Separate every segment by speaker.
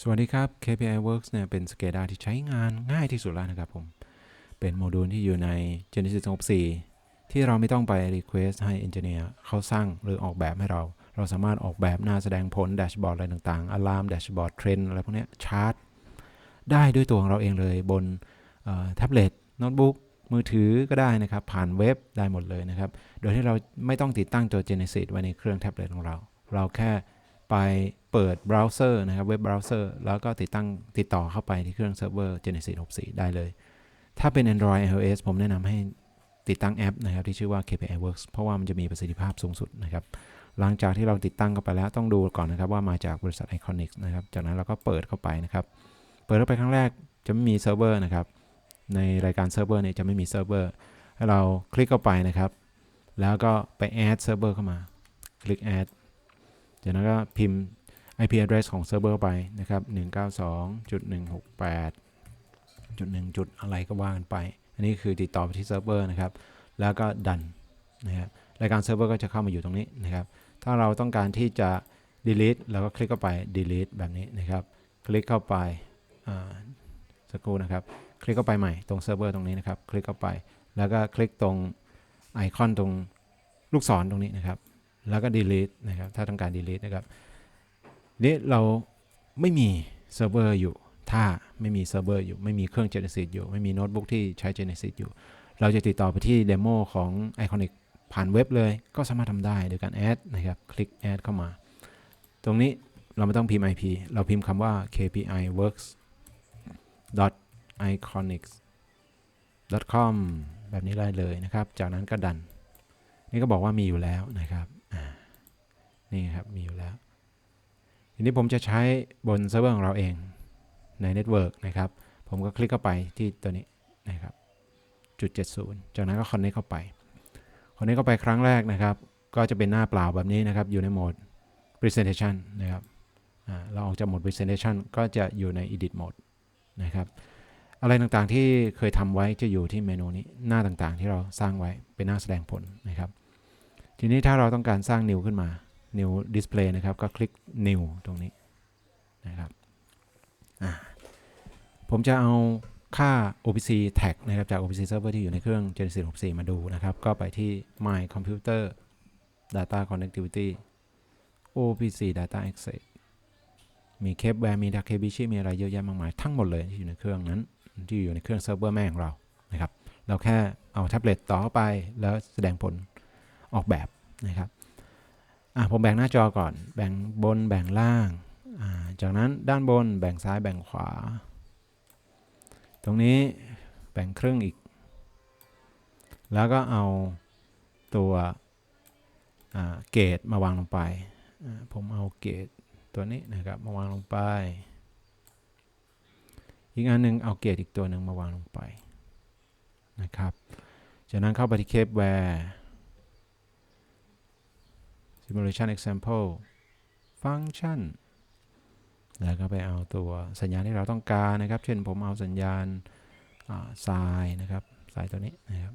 Speaker 1: สวัสดีครับ KPI Works เนี่ยเป็น SCADA ที่ใช้งานง่ายที่สุดแล้วนะครับผม เป็นโมดูลที่อยู่ใน Genesis 64 ที่เราไม่ต้องไป Request ให้ Engineer เขาสร้างหรือออกแบบให้เรา เราสามารถออกแบบหน้าแสดงผลแดชบอร์ดอะไรต่างๆ Alarm แดชบอร์ดเทรนอะไรพวกนี้ชาร์ตได้ด้วยตัวของเราเองเลยบนแท็บเล็ตโน้ตบุ๊กมือถือก็ได้นะครับ ผ่านเว็บได้หมดเลยนะครับ โดยที่เราไม่ต้องติดตั้งตัว Genesis ไว้ในเครื่องแท็บเล็ตของเรา เราแค่ ไปเปิดเบราว์เซอร์นะครับเว็บเบราว์เซอร์แล้วก็ติดตั้งติดต่อเข้าไปที่เครื่องเซิร์ฟเวอร์ Genesis 64 ได้เลย ถ้าเป็น Android iOS ผมแนะนำให้ติดตั้งแอปนะครับที่ชื่อว่า KPI Works เพราะว่ามันจะมีประสิทธิภาพสูงสุดนะครับหลังจากที่เราติดตั้งเข้าไปแล้วต้องดูก่อนนะครับว่ามาจากบริษัท Iconic นะครับจากนั้นเราก็เปิดเข้าไปนะครับเปิดเข้าไปครั้งแรกจะไม่มีเซิร์ฟเวอร์นะครับในรายการเซิร์ฟเวอร์เนี่ยจะไม่มีเซิร์ฟเวอร์ให้เราคลิกเข้าไปนะครับ แล้วก็ไป add เซิร์ฟเวอร์เข้ามา คลิก add จากนั้นก็พิมพ์ IP address ของเซิร์ฟเวอร์ไปนะครับ 192.168จุดหนึ่งจุดอะไรก็ว่ากันไป อันนี้คือติดต่อไปที่เซิร์ฟเวอร์นะครับ แล้วก็ดันนะครับรายการเซิร์ฟเวอร์ก็จะเข้ามาอยู่ตรงนี้นะครับ ถ้าเราต้องการที่จะ delete เราก็คลิกเข้าไป delete แบบนี้นะครับ คลิกเข้าไปสักครู่นะครับ คลิกเข้าไปใหม่ตรงเซิร์ฟเวอร์ตรงนี้นะครับ คลิกเข้าไป แล้วก็คลิกตรงไอคอนตรงลูกศรตรงนี้นะครับ แล้วก็ delete นะครับ ถ้าต้องการ delete นะครับนี้เราไม่มีเซิร์ฟเวอร์อยู่ ถ้าไม่มีเซิร์ฟเวอร์อยู่ ไม่มีเครื่อง Genesis อยู่ ไม่มีโน้ตบุ๊กที่ใช้ Genesis อยู่ เราจะติดต่อไปที่เดโมของ Iconic ผ่านเว็บเลย ก็สามารถทำได้โดยการแอดนะครับ คลิกแอดเข้ามา ตรงนี้เราไม่ต้องพิมพ์ IP เราพิมพ์คำว่า kpi works iconics com แบบนี้ได้เลยนะครับ จากนั้นก็ดัน นี่ก็บอกว่ามีอยู่แล้วนะครับ นี่ครับมีอยู่แล้ว ทีนี้ผมจะใช้บนเซิร์ฟเวอร์ของเราเองในเน็ตเวิร์กนะครับ ผมก็คลิกเข้าไปที่ตัวนี้นะครับจุด70 จากนั้นก็คอนเนคเข้าไปคอนเนคเข้าไปครั้งแรกนะครับ ก็จะเป็นหน้าเปล่าแบบนี้นะครับ อยู่ในโหมด presentation นะครับเราออกจากโหมด presentation ก็จะอยู่ใน edit mode นะครับอะไรต่างๆที่เคยทำไว้จะอยู่ที่เมนูนี้หน้าต่างๆที่เราสร้างไว้เป็นหน้าแสดงผลนะครับ ทีนี้ถ้าเราต้องการสร้าง new ขึ้นมา new display นะครับ ก็คลิก new ตรงนี้นะครับผมจะเอาค่า OPC tag นะครับจาก OPC server ที่อยู่ในเครื่อง Genesis 64 มาดูนะครับ ก็ไปที่ my computer data connectivity OPC data access มีเคปแวร์มีดักเคบิชิมีอะไรเยอะแยะมากมาย ทั้งหมดเลยที่อยู่ในเครื่องนั้น ที่อยู่ในเครื่องเซิร์ฟเวอร์แม่ของเรานะครับ เราแค่เอาแท็บเล็ตต่อเข้าไปแล้วแสดงผลออกแบบนะครับ อะผมแบ่งหน้าจอก่อน แบ่งบนแบ่งล่างอ่าจากนั้นด้านบนแบ่งซ้ายแบ่งขวา ตรงนี้แบ่งครึ่งอีก แล้วก็เอาตัวเกตมาวางลงไป ผมเอาเกตตัวนี้นะครับมาวางลงไป อีกอันหนึ่งเอาเกตอีกตัวหนึ่งมาวางลงไปนะครับ จากนั้นเข้าไปที่เคปแวร์ simulation example function แล้วก็ไปเอาตัวสัญญาณที่เราต้องการนะครับ เช่นผมเอาสัญญาณทรายนะครับทรายตัวนี้นะครับ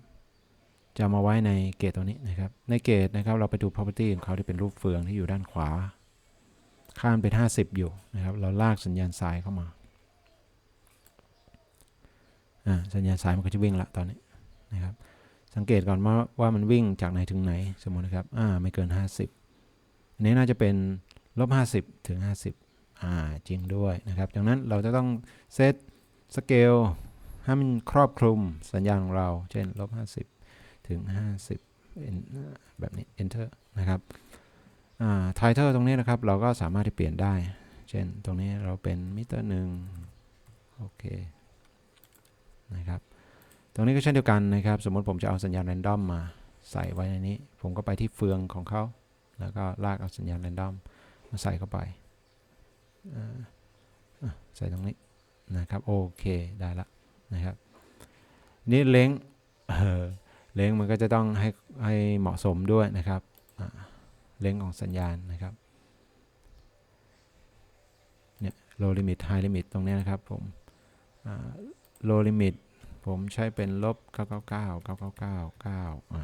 Speaker 1: จะมาไว้ในเกตตัวนี้นะครับ ในเกตนะครับเราไปดู property ของเขาที่เป็นรูปเฟืองที่อยู่ด้านขวาค่ามันเป็น 50 อยู่นะครับ เราลากสัญญาณสายเข้ามาสัญญาณสายมันก็จะวิ่งละตอนนี้นะครับ สังเกตก่อนว่าว่ามันวิ่งจากไหนถึงไหนสมมตินะครับ อ่า ไม่เกิน 50 นนี้น่าจะเป็นลบ50 ถึง 50 อ่า จริงด้วยนะครับจากนั้นเราจะต้องเซตสเกลให้มันครอบคลุมสัญญาณของเรา เช่นลบ50 ถึง 50 แบบนี้ enter นะครับไทเทอร์ตรงนี้นะครับ เราก็สามารถที่เปลี่ยนได้ เช่น ตรงนี้เราเป็นมิเตอร์หนึ่งโอเค นะครับ ตรงนี้ก็เช่นเดียวกันนะครับ สมมติผมจะเอาสัญญาณแรนดอมมาใส่ไว้ในนี้ ผมก็ไปที่เฟืองของเขา แล้วก็ลากเอาสัญญาณแรนดอมมาใส่เข้าไปใส่ตรงนี้นะครับโอเคได้ละนะครับนี่เล้งเล้งมันก็จะต้องให้ให้เหมาะสมด้วยนะครับเล้งของสัญญาณนะครับเนี่ย low limit high limit ตรงนี้นะครับผม low limit ผมใช้เป็นลบ 999 999 9อ่า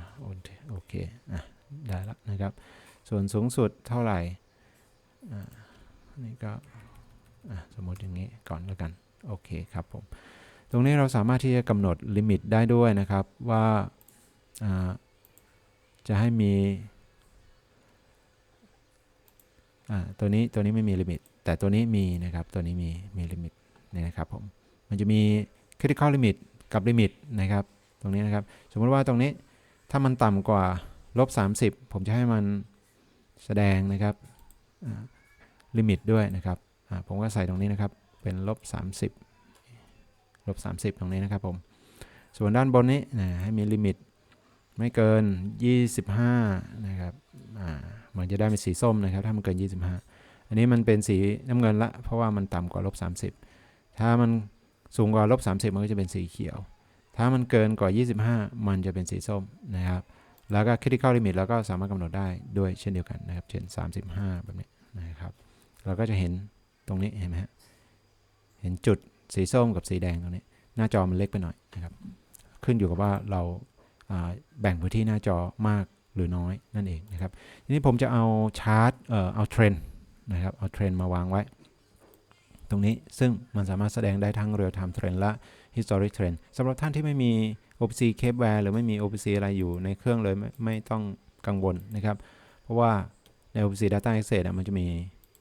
Speaker 1: โอเคอะได้ล้วนะครับ ส่วนสูงสุดเท่าไหร่อ่านี่ก็สมมติอย่างนี้ก่อนแล้วกัน โอเคครับผม ตรงนี้เราสามารถที่จะกำหนดลิมิตได้ด้วยนะครับว่าจะให้มีตัวนี้ตัวนี้ไม่มีลิมิต แต่ตัวนี้มีนะครับ ตัวนี้มีมีลิมิตนี่นะครับผม มันจะมี critical limit กับ limit นะครับ ตรงนี้นะครับ สมมติว่าตรงนี้ถ้ามันต่ำกว่าลบ30 ผมจะให้มัน แสดงนะครับลิมิตด้วยนะครับผมก็ใส่ตรงนี้นะครับเป็นลบ 30ลบ 30 ตรงนี้นะครับผม ส่วนด้านบนนี้นะให้มีลิมิตไม่เกิน 25 นะครับอ่ามันจะได้เป็นสีส้มนะครับ ถ้ามันเกิน 25 อันนี้มันเป็นสีน้ำเงินละ เพราะว่ามันต่ำกว่าลบ 30 ถ้ามันสูงกว่าลบ 30 มันก็จะเป็นสีเขียว ถ้ามันเกินกว่า 25 มันจะเป็นสีส้มนะครับ แล้วก็ critical limit เราก็สามารถกำหนดได้ด้วยเช่นเดียวกันนะครับ เช่น 35 แบบนี้นะครับ เราก็จะเห็นตรงนี้เห็นไหมฮะ เห็นจุดสีส้มกับสีแดงตรงนี้ หน้าจอมันเล็กไปหน่อยนะครับ ขึ้นอยู่กับว่าเราาแบ่งพื้นที่หน้าจอมากหรือน้อยนั่นเองนะครับ ทีนี้ผมจะเอาชาร์ตเอ่อเอาเทรนนะครับ เอาเทรนมาวางไว้ ตรงนี้ซึ่งมันสามารถแสดงได้ทั้ง real time trend และ historic trend สำหรับท่านที่ไม่มี OPC Capeware หรือไม่มี OPC อะไรอยู่ในเครื่องเลยไม่ไม่ต้องกังวลนะครับ เพราะว่าใน OPC Data Access มันจะมี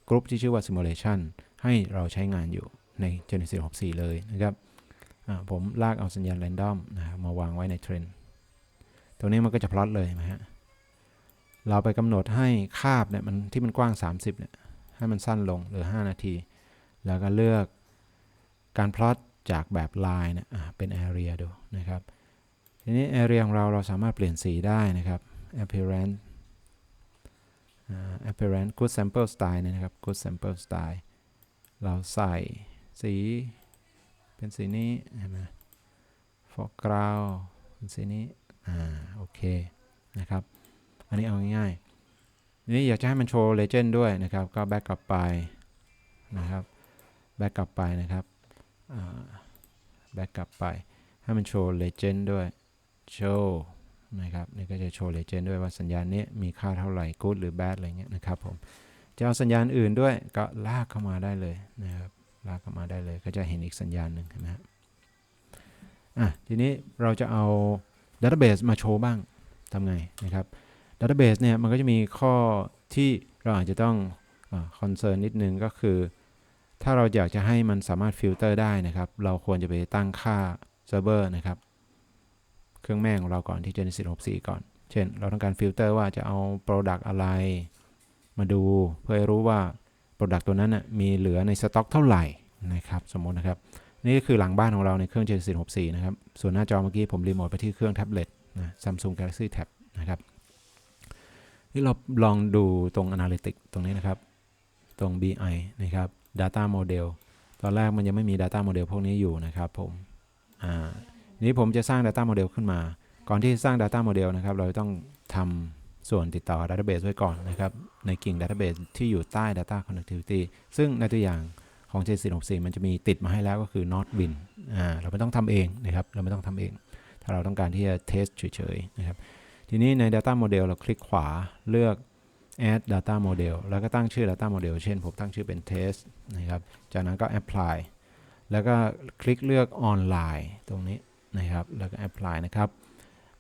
Speaker 1: กลุ่มที่ชื่อว่า Simulation ให้เราใช้งานอยู่ใน Genesis 64 เลยนะครับผมลากเอาสัญญาณ random นะมาวางไว้ในเทรนด์ตรงนี้มันก็จะพลอตเลยนะฮะเราไปกำหนดให้คาบเนี่ยมันที่มันกว้าง 30เนี่ยให้มันสั้นลงเหลือ 5 นาที แล้วก็เลือกการพลอตจากแบบลายเนี่ยอ่าเป็น area ดูนะครับ ทีนี้ area ของเราเราสามารถเปลี่ยนสีได้นะครับ appearance appearance good sample style นะครับ good sample style เราใส่สีเป็นสีนี้เห็นไหม foreground เป็นสีนี้ อ่า โอเค นะครับ อันนี้เอาง่ายๆนี่อยากจะให้มันโชว์ legend ด้วยนะครับ ก็ back กลับไปนะครับ back กลับไปนะครับ back กลับไป ให้มันโชว์ legend ด้วย show นะครับนี่ก็จะโชว์ legend ด้วยว่าสัญญาณนี้มีค่าเท่าไหร่ good หรือ bad อะไรเงี้ยนะครับผมจะเอาสัญญาณอื่นด้วยก็ลากเข้ามาได้เลยนะครับลากเข้ามาได้เลยก็จะเห็นอีกสัญญาณหนึ่งนไหมครอะทีนี้เราจะเอา database มาโชว์บ้างทำไงนะครับ database เนี่ยมันก็จะมีข้อที่เราอาจจะต้องคอนเซิร์นนิดนึงก็คือ ถ้าเราอยากจะให้มันสามารถฟิลเตอร์ได้นะครับ เราควรจะไปตั้งค่าเซิร์ฟเวอร์นะครับ เครื่องแม่ของเราก่อนที่ Genesis 64 ก่อน เช่น เราต้องการฟิลเตอร์ว่าจะเอา Product อะไร มาดูเพื่อให้รู้ว่า Product ตัวนั้นนะมีเหลือในสต็อกเท่าไหร่นะครับ สมมตินะครับ นี่ก็คือหลังบ้านของเราในเครื่อง Genesis 64 นะครับ ส่วนหน้าจอเมื่อกี้ผมรีโมทไปที่เครื่องแท็บเล็ตนะ Samsung Galaxy Tab นะครับนี่เราลองดูตรง Analytics ตรงนี้นะครับ ตรง BI นะครับ Data Model ตอนแรกมันยังไม่มี Data Model พวกนี้อยู่นะครับผม อ่า นี้ผมจะสร้าง Data Model ขึ้นมา ก่อนที่จะสร้าง Data Model นะครับ เราต้องทำส่วนติดต่อ Database ไว้ก่อนนะครับ ในกิ่ง Database ที่อยู่ใต้ Data Connectivity ซึ่งในตัวอย่างของ J464 มันจะมีติดมาให้แล้วก็คือ Notwin อ่า เราไม่ต้องทำเองนะครับ เราไม่ต้องทำเอง ถ้าเราต้องการที่จะเทสเฉยๆนะครับ ทีนี้ใน Data Model เราคลิกขวาเลือก add data model แล้วก็ตั้งชื่อ data model เช่น ผมตั้งชื่อเป็น test นะครับ จากนั้นก็ apply แล้วก็คลิกเลือก online ตรงนี้ นะครับ แล้วก็ apply นะครับ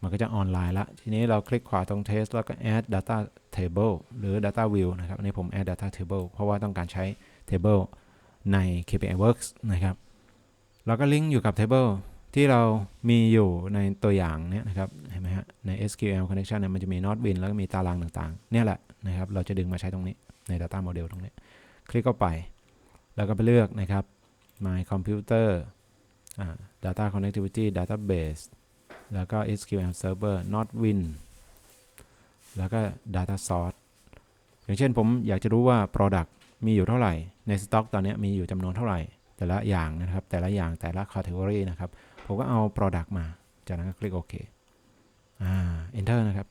Speaker 1: มันก็จะออนไลน์ละ ทีนี้เราคลิกขวาตรง test แล้วก็ add data table หรือ data view นะครับ อันนี้ผม add data table เพราะว่าต้องการใช้ table ใน KPI Works นะครับ แล้วก็ลิงก์อยู่กับ table ที่เรามีอยู่ในตัวอย่างเนี้ยนะครับ เห็นไหมฮะ ใน SQL connection เนี่ยมันจะมี not bin แล้วก็มีตารางต่างๆ เนี่ยแหละนะครับ เราจะดึงมาใช้ตรงนี้ใน data model ตรงนี้ คลิกเข้าไป แล้วก็ไปเลือกนะครับ my computer data connectivity database แล้วก็ SQL server not win แล้วก็ data source อย่างเช่นผมอยากจะรู้ว่า product มีอยู่เท่าไหร่ ในสต็อกตอนนี้มีอยู่จำนวนเท่าไหร่ แต่ละอย่างนะครับ แต่ละอย่างแต่ละ category นะครับ ผมก็เอา product มา จากนั้นก็คลิกโอเคอ่า enter นะครับ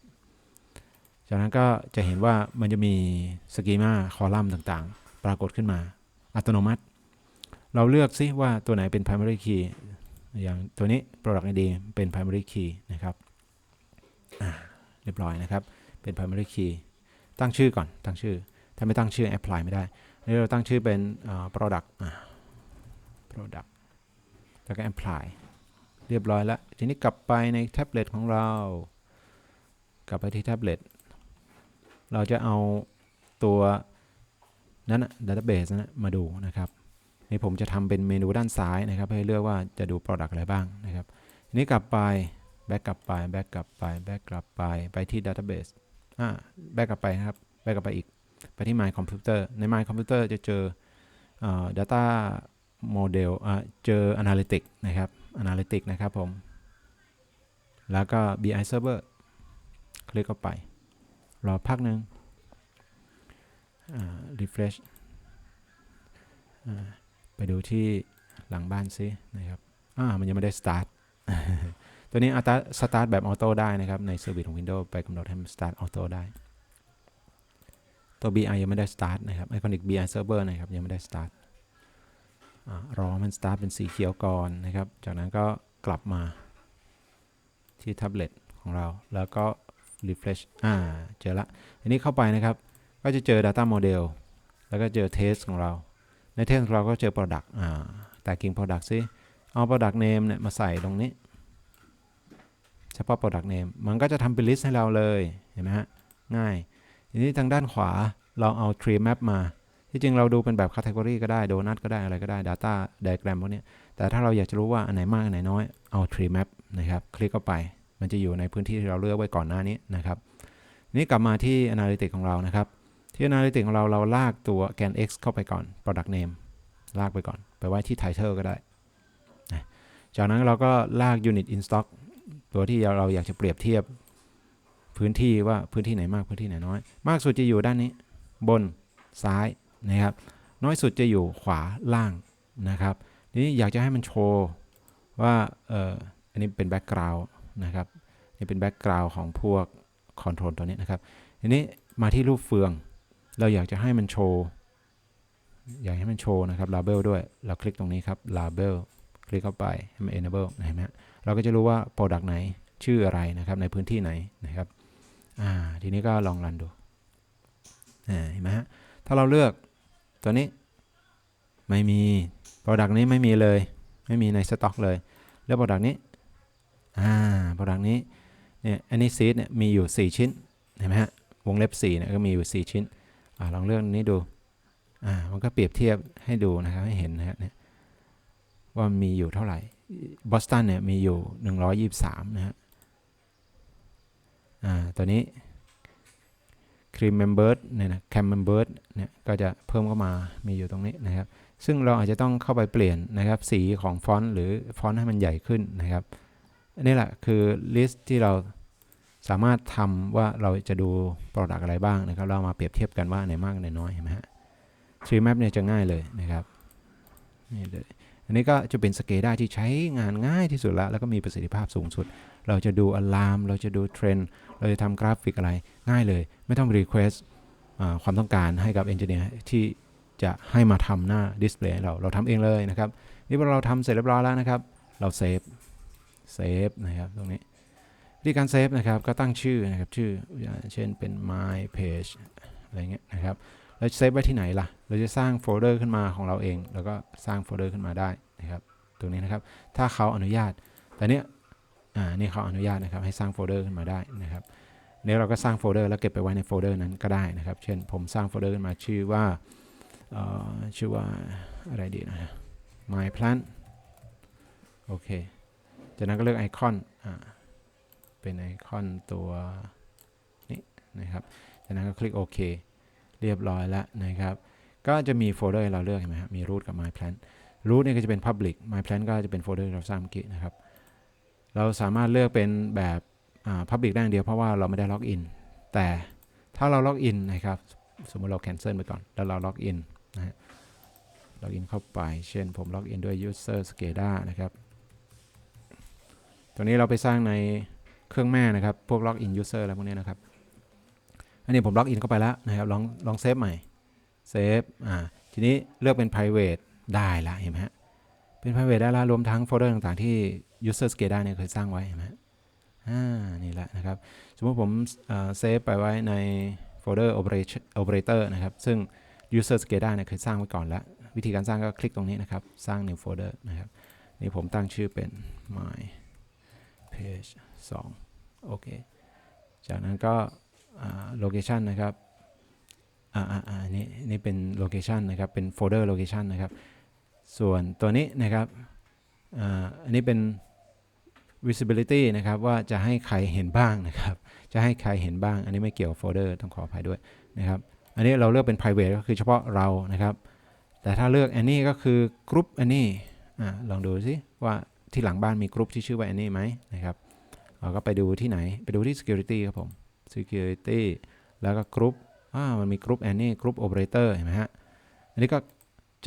Speaker 1: จากนั้นก็จะเห็นว่ามันจะมีสกีมาคอลัมน์ต่างๆ ปรากฏขึ้นมาอัตโนมัติ เราเลือกซิว่าตัวไหนเป็น primary key อย่างตัวนี้ product ID เป็น primary key นะครับเรียบร้อยนะครับ เป็น primary key ตั้งชื่อก่อน ตั้งชื่อ ถ้าไม่ตั้งชื่อ apply ไม่ได้นี่เราตั้งชื่อเป็น product product แล้วก็ apply เรียบร้อยแล้ว ทีนี้กลับไปในแท็บเล็ตของเรา กลับไปที่แท็บเล็ต เราจะเอาตัวนั้นนะ database นะมาดูนะครับ นี่ผมจะทำเป็นเมนูด้านซ้ายนะครับ ให้เลือกว่าจะดู product อะไรบ้างนะครับทีนี้กลับไป back กลับไป back กลับไป back กลับไป ไปที่ database อ่า back กลับไปนะครับ back กลับไปอีก ไปที่ my computer ใน my computer จะเจอเอ่อ data model อ่าเจอ analytic นะครับ analytic นะครับผม แล้วก็ BI server คลิกเข้าไป รอพักหนึ่งอ่า refresh อ่า ไปดูที่หลังบ้านซินะครับอ่ามันยังไม่ได้ start ตัวนี้อัต start แบบออโต้ได้นะครับ ใน service ของ Windows ไปกำหนดให้มัน start auto ได้ ตัว BI ยังไม่ได้ start นะครับ Iconic BI Server นะครับ ยังไม่ได้ start อารอมัน start เป็นสีเขียวก่อนนะครับ จากนั้นก็กลับมาที่แท็บเล็ตของเรา แล้วก็ refresh อ่า เจอละ อันนี้เข้าไปนะครับ ก็จะเจอ data model แล้วก็เจอ test ของเรา ใน test ของเราก็เจอ product อ่าแต่กิ่ง product ซิเอา product name เนี่ยมาใส่ตรงนี้ เฉพาะ product name มันก็จะทำเป็น list ให้เราเลยเห็นไหมฮะง่ายทีนี้ทางด้านขวาเราเอา tree map มา ที่จริงเราดูเป็นแบบ category ก็ได้ donut ก็ได้อะไรก็ได้ data diagram พวกนี้แต่ถ้าเราอยากจะรู้ว่าอันไหนมากอันไหนน้อยเอา tree map นะครับ คลิกเข้าไป มันจะอยู่ในพื้นที่ที่เราเลือกไว้ก่อนหน้านี้นะครับนี่กลับมาที่ analytics ของเรานะครับ ที่ analytics ของเราเราลากตัว gan x เข้าไปก่อน product name ลากไปก่อน ไปไว้ที่ title ก็ได้ จากนั้นเราก็ลาก unit in stock ตัวที่เราอยากจะเปรียบเทียบพื้นที่ว่าพื้นที่ไหนมากพื้นที่ไหนน้อย มากสุดจะอยู่ด้านนี้ บนซ้ายนะครับ น้อยสุดจะอยู่ขวาล่างนะครับทีนี้อยากจะให้มันโชว์ว่าเอออันนี้เป็นแบ็กกราวน์นะครับนี่เป็นแบ็กกราวน์ของพวกคอนโทรลตัวนี้นะครับทีนี้มาที่รูปเฟือง เราอยากจะให้มันโชว์อยากให้มันโชว์นะครับ label ด้วย เราคลิกตรงนี้ครับ label คลิกเข้าไปให้มัน enable เห็นไหมฮะเราก็จะรู้ว่า product ไหนชื่ออะไรนะครับในพื้นที่ไหนนะครับอ่าทีนี้ก็ลองรันดูเห็นไหมฮะถ้าเราเลือกตัวนี้ไม่มี Product นี้ไม่มีเลย ไม่มีในสต็อกเลยเลือก Product นี้อ่า Product นี้เนี่ยอันนี้ซีดเนี่ยมีอยู่ 4 ชิ้นเห็นไหมฮะวงเล็บ4เนี่ยก็มีอยู่ 4 ชิ้น อลองเลือกอันนี้ดูมันก็เปรียบเทียบให้ดูนะครับให้เห็นนะฮะว่ามีอยู่เท่าไหร่บอสตันเนี่ยมีอยู่ 123 นะฮะอ่าตัวนี้ cream member เนี่ยนะ cam member เนี่ยก็จะเพิ่มเข้ามามีอยู่ตรงนี้นะครับ ซึ่งเราอาจจะต้องเข้าไปเปลี่ยนนะครับ สีของฟอนต์หรือฟอนต์ให้มันใหญ่ขึ้นนะครับอันนี้แหละคือ list ที่เรา สามารถทำว่าเราจะดู product อะไรบ้างนะครับ เรามาเปรียบเทียบกันว่าไหนมากไหนน้อยเห็นไหมฮะ tree map เนี่ยจะง่ายเลยนะครับนี่เลยอันนี้ก็จะเป็นสเกด้าที่ใช้งานง่ายที่สุดแล้วแล้วก็มีประสิทธิภาพสูงสุด เราจะดูอะลามเราจะดูเทรนด์เราจะทำกราฟิกอะไรง่ายเลย ไม่ต้องรีเควสความต้องการให้กับเอนจิเนียร์ที่จะให้มาทำหน้าดิสเพลย์เราเราทำเองเลยนะครับ นี่พอเราทำเสร็จเรียบร้อยแล้วนะครับ เราเซฟเซฟนะครับตรงนี้ วิธีการเซฟนะครับก็ตั้งชื่อนะครับชื่อเช่นเป็น my page อะไรเงี้ยนะครับเราจะเซฟไว้ที่ไหนล่ะ เราจะสร้างโฟลเดอร์ขึ้นมาของเราเอง แล้วก็สร้างโฟลเดอร์ขึ้นมาได้นะครับตรงนี้นะครับถ้าเขาอนุญาต แต่เนี้ยอ่านี่เขาอนุญาตนะครับให้สร้างโฟลเดอร์ขึ้นมาได้นะครับเนี่ยเราก็สร้างโฟลเดอร์แล้วเก็บไปไว้ในโฟลเดอร์นั้นก็ได้นะครับ เช่นผมสร้างโฟลเดอร์ขึ้นมาชื่อว่าเอ่อชื่อว่าอะไรดีนะ my plant โอเคจากนั้นก็เลือกไอคอนอ่า เป็นไอคอนตัวนี้นะครับ จากนั้นก็คลิกโอเคเรียบร้อยแล้วนะครับ ก็จะมีโฟลเดอร์ให้เราเลือกเห็นไหมครับมี root กับ my plan root เนี่ยก็จะเป็น public my plan ก็จะเป็นโฟลเดอร์ที่เราสร้างเมื่อกี้นะครับ เราสามารถเลือกเป็นแบบ public ได้อย่างเดียวเพราะว่าเราไม่ได้ล็อกอิน แต่ถ้าเราล็อกอินนะครับ สมมติเรา cancel ไปก่อน แล้วเราล็อกอินนะฮะล็อกอินเข้าไป เช่นผมล็อกอินด้วย user scada นะครับ ตัวนี้เราไปสร้างใน เครื่องแม่นะครับ พวกล็อกอิน user อะไรพวกนี้นะครับ อันนี้ผมล็อกอินเข้าไปแล้วนะครับ ลองลองเซฟใหม่ เซฟ อ่า ทีนี้เลือกเป็น private ได้ละเห็นไหมฮะ เป็น private ได้ละรวมทั้งโฟลเดอร์ต่างๆ ที่ user scada เนี่ยเคยสร้างไว้เห็นไหมฮะอ่า นี่แหละนะครับ สมมติผมเซฟไปไว้ในโฟลเดอร์ operator นะครับ ซึ่ง user SCADA เนี่ยเคยสร้างไว้ก่อนแล้ว วิธีการสร้างก็คลิกตรงนี้นะครับ สร้าง new folder นะครับ นี่ผมตั้งชื่อเป็น my page 2โอเค จากนั้นก็อ่า location นะครับอ่าอ่าอ่านี่นี่เป็น location นะครับ เป็น folder location นนะครับ ส่วนตัวนี้นะครับอ่าอันนี้เป็น visibility นะครับ ว่าจะให้ใครเห็นบ้างนะครับ จะให้ใครเห็นบ้าง อันนี้ไม่เกี่ยวกับโฟลเดอร์ต้องขออภัยด้วยนะครับ อันนี้เราเลือกเป็น private ก็คือเฉพาะเรานะครับ แต่ถ้าเลือกอันนี้ก็คือกรุ๊ปอันนี้อ่าลองดูสิว่าที่หลังบ้านมีกรุ๊ปที่ชื่อว่าอันนี้ไหมนะครับ เราก็ไปดูที่ไหน ไปดูที่ security ครับผม security แล้วก็กรุ๊ปอ่ามันมีกรุ๊ปอันนี้กรุ๊ป operator เห็นไหมฮะ อันนี้ก็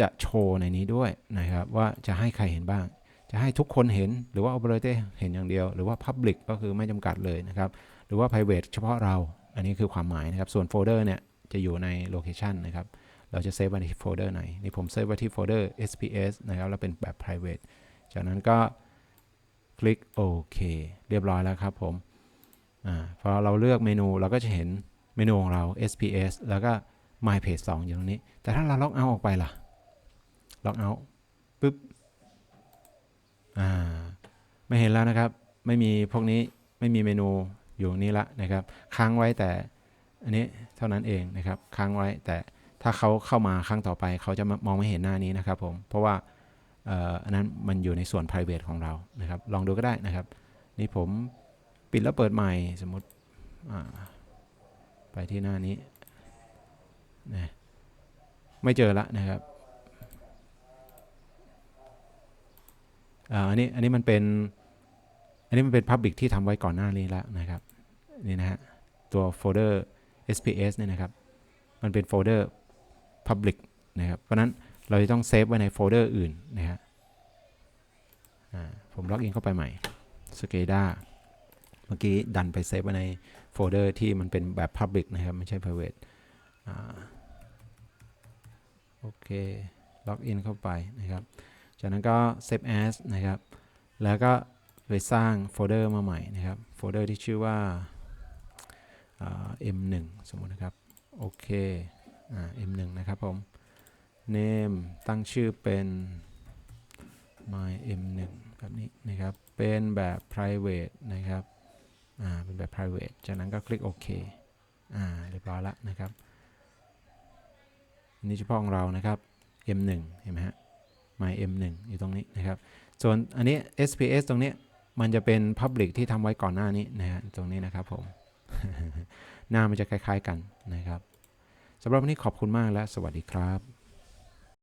Speaker 1: จะโชว์ในนี้ด้วยนะครับ ว่าจะให้ใครเห็นบ้าง จะให้ทุกคนเห็นหรือว่า operator เห็นอย่างเดียว หรือว่า public ก็คือไม่จำกัดเลยนะครับ หรือว่า private เฉพาะเรา อันนี้คือความหมายนะครับ ส่วนโฟลเดอร์เนี่ยจะอยู่ใน location นะครับ เราจะเซฟไว้ที่โฟลเดอร์ไหน นี่ผมเซฟไว้ที่โฟลเดอร์ SPS นะครับ แล้วเป็นแบบ private จากนั้นก็ คลิกโอเคเรียบร้อยแล้วครับผมอพอเราเลือกเมนูเราก็จะเห็นเมนูของเรา SPS แล้วก็ My Page 2 อยู่ตรงนี้ แต่ถ้าเราล็อกเอาออกไปล่ะ ล็อกเอาปุ๊บ อ่า ไม่เห็นแล้วนะครับ ไม่มีพวกนี้ ไม่มีเมนูอยู่นี่ละนะครับ ค้างไว้แต่อันนี้เท่านั้นเองนะครับ ค้างไว้แต่ถ้าเขาเข้ามาครั้งต่อไป เขาจะมองไม่เห็นหน้านี้นะครับผม เพราะว่า อันนั้นมันอยู่ในส่วน private ของเรานะครับ ลองดูก็ได้นะครับ นี่ผมปิดแล้วเปิดใหม่สมมติไปที่หน้านี้นะไม่เจอละนะครับอันนี้อันนี้มันเป็นอันนี้มันเป็น Public ที่ทำไว้ก่อนหน้านี้แล้วนะครับนี่นะฮะตัวโฟลเดอร์ SPS เนี่ยนะครับ มันเป็นโฟลเดอร์ Public นะครับ เพราะนั้น เราจะต้องเซฟไว้ในโฟลเดอร์อื่นนะฮะผมล็อกอินเข้าไปใหม่ SCADA เมื่อกี้ดันไปเซฟไว้ในโฟลเดอร์ที่มันเป็นแบบ Public นะครับ ไม่ใช่ Private อโอเคล็อกอินเข้าไปนะครับ จากนั้นก็ Save As นะครับ แล้วก็ไปสร้างโฟลเดอร์มาใหม่นะครับโฟลเดอร์ที่ชื่อว่าา M1 สมมตินะครับ โอเคอ่า M1 นะครับผม name ตั้งชื่อเป็น my M1 แบบนี้นะครับ เป็นแบบ private นะครับ อ่า เป็นแบบ private จากนั้นก็คลิกโอเค อ่า เรียบร้อยแล้วนะครับนนี้เฉพาะของเรานะครับ M1 เห็นไหมฮะ my M1 อยู่ตรงนี้นะครับ ส่วนอันนี้ SPS ตรงนี้มันจะเป็น Public ที่ทำไว้ก่อนหน้านี้นะฮะ ตรงนี้นะครับผม หน้ามันจะคล้าย ๆกันนะครับสำหรับวันนี้ขอบคุณมากและสวัสดีครับ